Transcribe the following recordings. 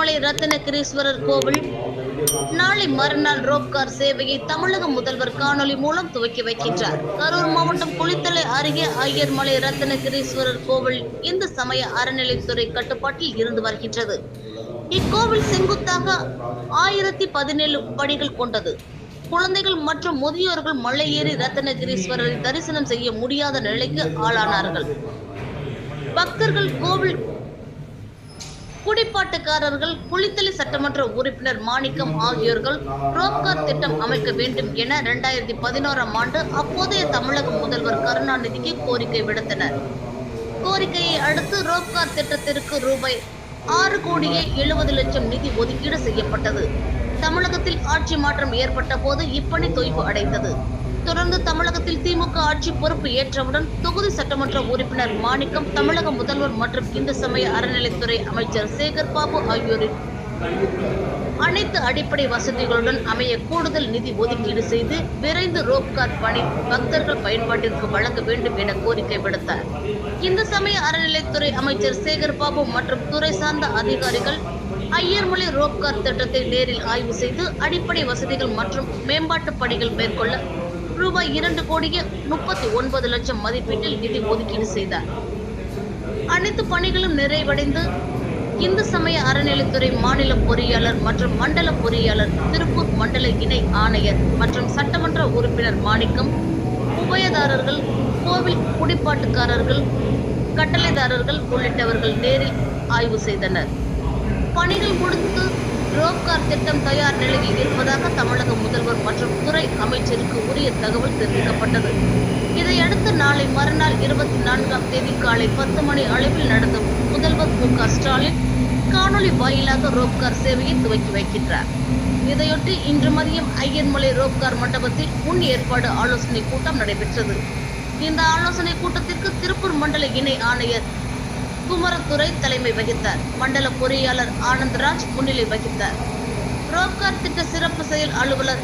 திருமலை ரத்தினகிரீஸ்வரர் கோவில். நாளை மறுநாள் ரோப்கார் சேவையை தமிழக முதல்வர் காணொலி மூலம் துவக்கி வைக்கின்றார். கரூர் மாவட்டம் குளித்தலை அருகே ஐயர்மலை ரத்தினகிரீஸ்வரர் கோவில் இந்து சமய அறநிலைத்துறை கட்டுப்பாட்டில் இருந்து வருகின்றது. இக்கோவில் செங்குத்தாக ஆயிரத்தி பதினேழு படிகள் கொண்டது. குழந்தைகள் மற்றும் முதியோர்கள் மலை ஏறி ரத்தனகிரீஸ்வரரை தரிசனம் செய்ய முடியாத நிலைக்கு ஆளானார்கள். பக்தர்கள் கோவில் குடிப்பாட்டுக்காரர்கள் குளித்தலை சட்டமன்ற உறுப்பினர் மாணிக்கம் ஆகியோர்கள் ரோப்கார் திட்டம் அமைக்க வேண்டும் என இரண்டாயிரத்தி பதினோராம் ஆண்டு அப்போதைய தமிழக முதல்வர் கருணாநிதிக்கு கோரிக்கை விடுத்தனர். கோரிக்கையை அடுத்து ரோப்கார் திட்டத்திற்கு ரூபாய் ஆறு கோடியே எழுபது லட்சம் நிதி ஒதுக்கீடு செய்யப்பட்டது. தமிழகத்தில் ஆட்சி மாற்றம் ஏற்பட்ட போது இப்பணி தொய்வு அடைந்தது. தொடர்ந்து தமிழகத்தில் திமுக ஆட்சி பொறுப்பு ஏற்றவுடன் தொகுதி சட்டமன்ற உறுப்பினர் மாணிக்கம் தமிழக முதல்வர் மற்றும் இந்து சமய அறநிலைத்துறை அமைச்சர் சேகர் பாபு ஆகியோரின் அனைத்து அடிப்படை வசதிகளுடன் அமைய கூடுதல் நிதி ஒதுக்கீடு செய்து விரைந்து ரோப்கார் பணி பக்தர்கள் பயன்பாட்டிற்கு வழங்க வேண்டும் என கோரிக்கை விடுத்தார். இந்து சமய அறநிலைத்துறை அமைச்சர் சேகர் பாபு மற்றும் துறை சார்ந்த அதிகாரிகள் ஐயர்மலை ரோப்கார் திட்டத்தை நேரில் ஆய்வு செய்து அடிப்படை வசதிகள் மற்றும் மேம்பாட்டு பணிகள் மேற்கொள்ள ரூபாய் இரண்டு கோடியே முப்பத்தி ஒன்பது லட்சம் மதிப்பீட்டில் நிதி ஒதுக்கீடு செய்தார். அனைத்து பணிகளும் நிறைவடைந்து இந்து சமய அறநிலைத்துறை மாநில பொறியாளர் மற்றும் மண்டல பொறியாளர் திருப்பூர் மண்டல இணை ஆணையர் மற்றும் சட்டமன்ற உறுப்பினர் மாணிக்கம் உபயதாரர்கள் கோவில் குடிப்பாட்டுக்காரர்கள் கட்டளைதாரர்கள் உள்ளிட்டவர்கள் நேரில் ஆய்வு செய்தனர். பணிகள் முடித்து ரோப்கார் திட்டம் தயார் நிலையில் இருப்பதாக தமிழக முதல்வர் மற்றும் துறை அமைச்சருக்கு உரிய தகவல் தெரிவிக்கப்பட்டது. இதையடுத்து நாளை மறுநாள் இருபத்தி நான்காம் தேதி காலை பத்து மணி அளவில் நடந்த முதல்வர் மு க ஸ்டாலின் காணொலி வாயிலாக ரோப்கார் சேவையை துவக்கி வைக்கின்றார். இதையொட்டி இன்று மதியம் ஐயன்மலை ரோப்கார் மண்டபத்தில் முன் ஏற்பாடு ஆலோசனை கூட்டம் நடைபெற்றது. இந்த ஆலோசனை கூட்டத்திற்கு திருப்பூர் மண்டல இணை ஆணையர் குமரத்துறை தலைமை வகித்தார். மண்டல பொறியாளர் ஆனந்தராஜ் முன்னிலை வகித்தார். ரோப்கார் திட்ட சிறப்பு செயல் அலுவலர்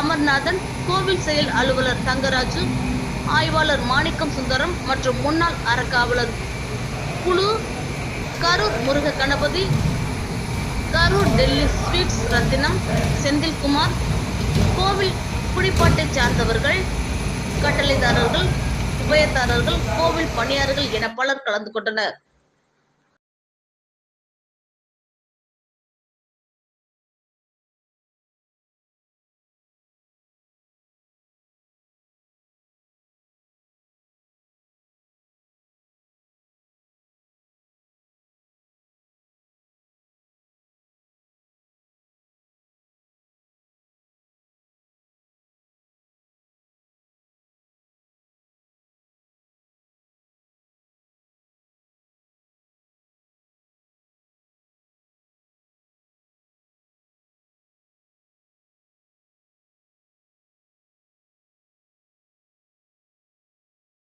அமர்நாதன் கோவில் செயல் அலுவலர் தங்கராஜு ஆய்வாளர் மாணிக்கம் சுந்தரம் மற்றும் முன்னாள் அறக்காவலர் குழு கரூர் முருக கணபதி கரூர் டெல்லி ஸ்வீட்ஸ் ரத்தினம் செந்தில்குமார் கோவில் குடிப்பாட்டைச் சார்ந்தவர்கள் கட்டளைதாரர்கள் உபயதாரர்கள் கோவில் பணியாளர்கள் என பலர் கலந்து கொண்டனர்.